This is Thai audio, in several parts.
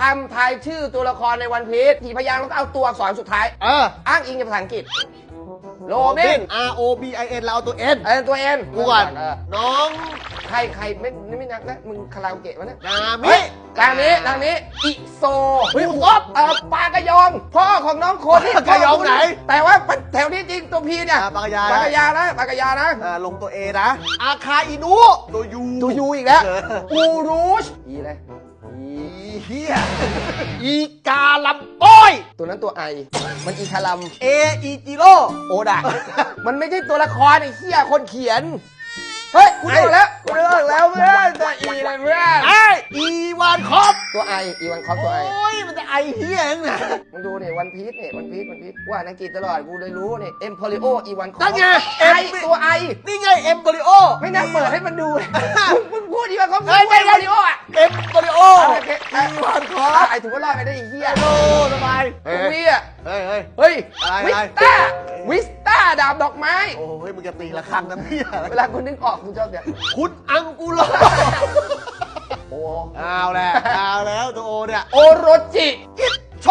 คำทายชื่อตัวละครในวันพีชทีพยางค์แล้วก็เอาตัวอักษรสุดท้าย เอออ้างอิงจากภาษาอังกฤษ โรบิน R O B I N เราเอาตัว N เออตัวเอ็นกูก่อนเออน้องใครใครไม่ไม่นักนะ มึงคาราโอเกะวะเนี่ยนามิ เฮ้ยทางนี้ทางนี้ อิโซเฮ้ยอ๊อบเออปากระยอง พ่อของน้องโคนี่ปากกายองไหนแต่ว่าแถวนี้จริงตัวพีเนี่ยอ่าปากกายา ปากกายานะปากกายานะเออลงตัว A นะ อาคาอินุตัวยูตัวยูอีกแล้ว เออ อูรูชอีเลยอีอี เฮียอีกาลัมโป้ยตัวนั้นตัวไอ มันอีคารัม เออีจิโร่โอดะมันไม่ใช่ตัวละครไอ้เหี้ยคนเขียน เฮ้ยกูเลิกแล้วกูเลิกแล้วเพื่อนตัวอีเลยเพื่อนไออีวานคอปตัวไอ อีวันคอปโอตัวไอ้ยมันจะไอเฮียยังไงมึงดูนี่วันพีชนี่วันพีชวันพีชว่านักกีตลอดกูเลยรู้นี่เอ็มโพลิโออีวันคอปนั่นไงไอ M ตัวไอ นี่ไงเอ็มโบริโอไม่น่าเปิดให้มันดูเลยมึงมึงพูดอีวันคอปมึงเฮ้ยพูดอีไม่วันไม่โพลิโออะเอ็ม โบริโอโอเคอีวานคอไอถือว่ารอดไปได้ไอ้เหี้ยโลสบายตรงนี้อะเฮ้ยเฮ้ย เฮ้ยอะไรวิอะไร สต้าวิสต้าดาบดอกไม้ โอ้ยมึงจะตีละครั้งนะพี่เวลาคุณนึกออกคุณชอบเนี่ยคุณอังกุโลโอ้เอาแหละเอาแล้วตัวโอเนี่ยโอโรจิอิดโช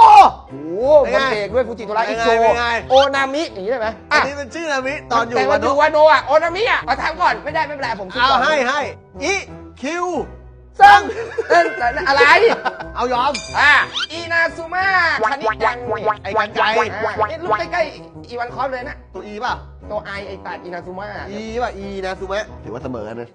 โอ้โหเป็นคไงนเอกด้วยฟูจิโทระอิโชเป็นไง โอนามิอย่างนี้ได้ไหมอัอะนนี้เป็นชื่อนามิตอนอยู่แต่วัว่านนอยู่วานโนอะโอนามิอะมาทำก่อนไม่ได้ไม่เป็นไรผมคิดเอาก่อนให้ให้อีคิว ซึ่งเอ้ยแต่อะไร เอายอม อะอีนาซูมะคณิยังไอ้กันไกร อะนี่ลูกใกล้ๆอีวันคอฟเลยนะ ตัวอีป่ะ ตัวไอไอตัดอีนาซูมะอีป่ะ อีนะซูมะถือว่าเสมอกันนะ